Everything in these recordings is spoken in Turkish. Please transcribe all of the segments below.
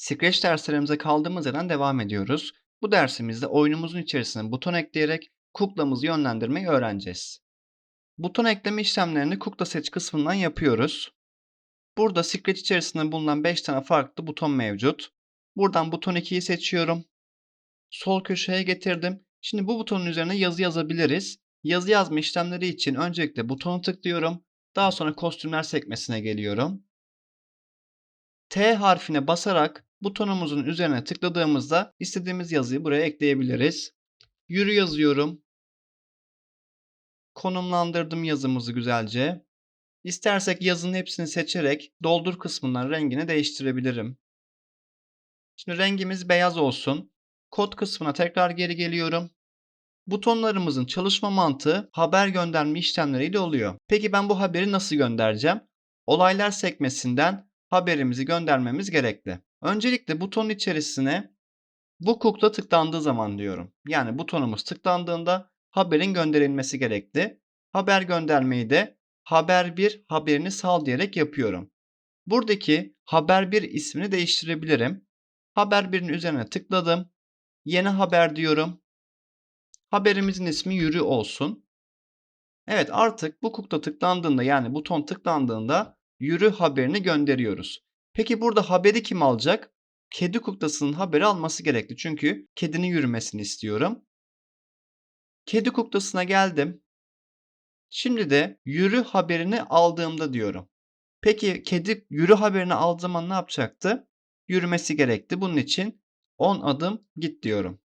Scratch derslerimize kaldığımız yerden devam ediyoruz. Bu dersimizde oyunumuzun içerisine buton ekleyerek kuklamızı yönlendirmeyi öğreneceğiz. Buton ekleme işlemlerini kukla seç kısmından yapıyoruz. Burada Scratch içerisinde bulunan 5 tane farklı buton mevcut. Buradan buton 2'yi seçiyorum. Sol köşeye getirdim. Şimdi bu butonun üzerine yazı yazabiliriz. Yazı yazma işlemleri için öncelikle butonu tıklıyorum. Daha sonra kostümler sekmesine geliyorum. T harfine basarak butonumuzun üzerine tıkladığımızda istediğimiz yazıyı buraya ekleyebiliriz. Yürü yazıyorum. Konumlandırdım yazımızı güzelce. İstersek yazının hepsini seçerek doldur kısmından rengini değiştirebilirim. Şimdi rengimiz beyaz olsun. Kod kısmına tekrar geri geliyorum. Butonlarımızın çalışma mantığı haber gönderme işlemleriyle oluyor. Peki ben bu haberi nasıl göndereceğim? Olaylar sekmesinden haberimizi göndermemiz gerekli. Öncelikle butonun içerisine bu kukla tıklandığı zaman diyorum. Yani butonumuz tıklandığında haberin gönderilmesi gerekli. Haber göndermeyi de haber 1 haberini sal diyerek yapıyorum. Buradaki haber 1 ismini değiştirebilirim. Haber 1'in üzerine tıkladım. Yeni haber diyorum. Haberimizin ismi yürü olsun. Evet artık bu kukla tıklandığında yani buton tıklandığında yürü haberini gönderiyoruz. Peki burada haberi kim alacak? Kedi kuklasının haberi alması gerekli. Çünkü kedinin yürümesini istiyorum. Kedi kuklasına geldim. Şimdi de yürü haberini aldığımda diyorum. Peki kedi yürü haberini aldığı zaman ne yapacaktı? Yürümesi gerekti. Bunun için 10 adım git diyorum.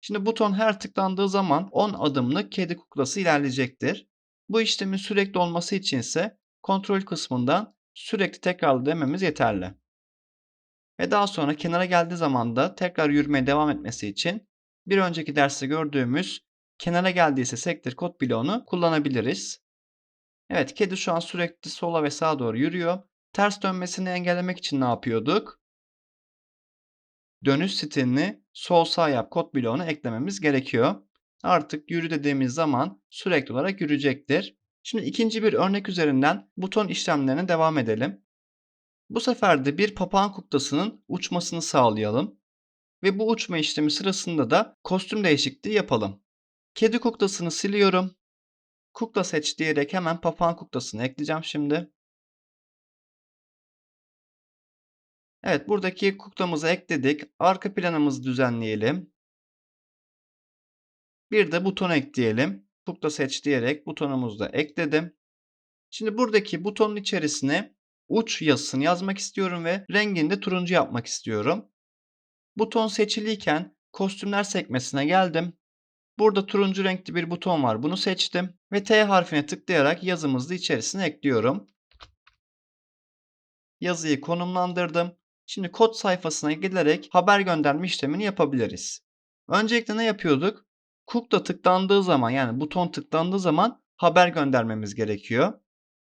Şimdi buton her tıklandığı zaman 10 adımlık kedi kuklası ilerleyecektir. Bu işlemin sürekli olması için ise kontrol kısmından sürekli tekrarlı dememiz yeterli. Ve daha sonra kenara geldiği zaman da tekrar yürümeye devam etmesi için bir önceki derste gördüğümüz kenara geldiyse sektir kod bloğunu kullanabiliriz. Evet kedi şu an sürekli sola ve sağa doğru yürüyor. Ters dönmesini engellemek için ne yapıyorduk? Dönüş stilini sol sağ yap kod bloğuna eklememiz gerekiyor. Artık yürü dediğimiz zaman sürekli olarak yürüyecektir. Şimdi ikinci bir örnek üzerinden buton işlemlerine devam edelim. Bu sefer de bir papağan kuklasının uçmasını sağlayalım. Ve bu uçma işlemi sırasında da kostüm değişikliği yapalım. Kedi kuklasını siliyorum. Kukla seç diyerek hemen papağan kuklasını ekleyeceğim şimdi. Evet buradaki kuklamızı ekledik. Arka planımızı düzenleyelim. Bir de buton ekleyelim. Kukla seç diyerek butonumuzu da ekledim. Şimdi buradaki butonun içerisine uç yazısını yazmak istiyorum ve rengini de turuncu yapmak istiyorum. Buton seçiliyken kostümler sekmesine geldim. Burada turuncu renkli bir buton var. Bunu seçtim ve T harfine tıklayarak yazımızı içerisine ekliyorum. Yazıyı konumlandırdım. Şimdi kod sayfasına giderek haber gönderme işlemini yapabiliriz. Öncelikle ne yapıyorduk? Kukla tıklandığı zaman yani buton tıklandığı zaman haber göndermemiz gerekiyor.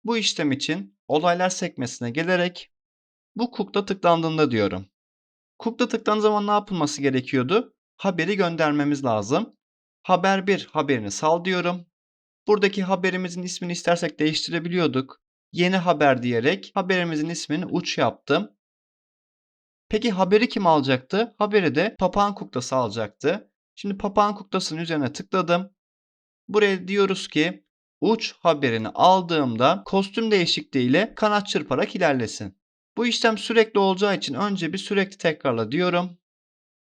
Bu işlem için olaylar sekmesine gelerek bu kukla tıklandığında diyorum. Kukla tıklandığı zaman ne yapılması gerekiyordu? Haberi göndermemiz lazım. Haber 1 haberini sal diyorum. Buradaki haberimizin ismini istersek değiştirebiliyorduk. Yeni haber diyerek haberimizin ismini uç yaptım. Peki haberi kim alacaktı? Haberi de papağan kuklası alacaktı. Şimdi papağan kuklasının üzerine tıkladım. Buraya diyoruz ki uç haberini aldığımda kostüm değişikliği ile kanat çırparak ilerlesin. Bu işlem sürekli olacağı için önce bir sürekli tekrarla diyorum.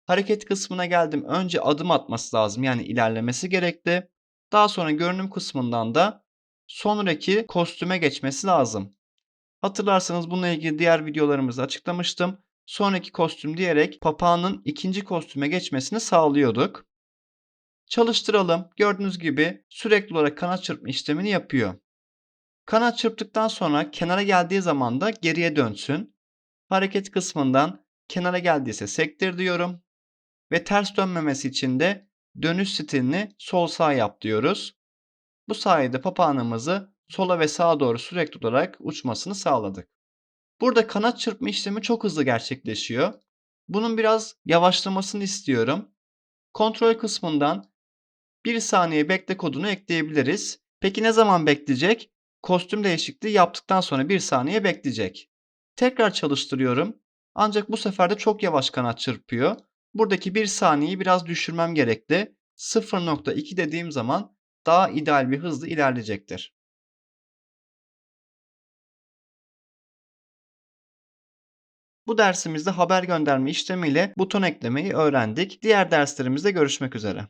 Hareket kısmına geldim. Önce adım atması lazım yani ilerlemesi gerekli. Daha sonra görünüm kısmından da sonraki kostüme geçmesi lazım. Hatırlarsanız bununla ilgili diğer videolarımızda açıklamıştım sonraki kostüm diyerek papağanın ikinci kostüme geçmesini sağlıyorduk. Çalıştıralım. Gördüğünüz gibi sürekli olarak kanat çırpma işlemini yapıyor. Kanat çırptıktan sonra kenara geldiği zaman da geriye dönsün. Hareket kısmından kenara geldiyse sektir diyorum. Ve ters dönmemesi için de dönüş stilini sol sağ yap diyoruz. Bu sayede papağanımızı sola ve sağa doğru sürekli olarak uçmasını sağladık. Burada kanat çırpma işlemi çok hızlı gerçekleşiyor. Bunun biraz yavaşlamasını istiyorum. Kontrol kısmından 1 saniye bekle kodunu ekleyebiliriz. Peki ne zaman bekleyecek? Kostüm değişikliği yaptıktan sonra 1 saniye bekleyecek. Tekrar çalıştırıyorum. Ancak bu sefer de çok yavaş kanat çırpıyor. Buradaki 1 saniyeyi biraz düşürmem gerekti. 0.2 dediğim zaman daha ideal bir hızla ilerleyecektir. Bu dersimizde haber gönderme işlemiyle buton eklemeyi öğrendik. Diğer derslerimizde görüşmek üzere.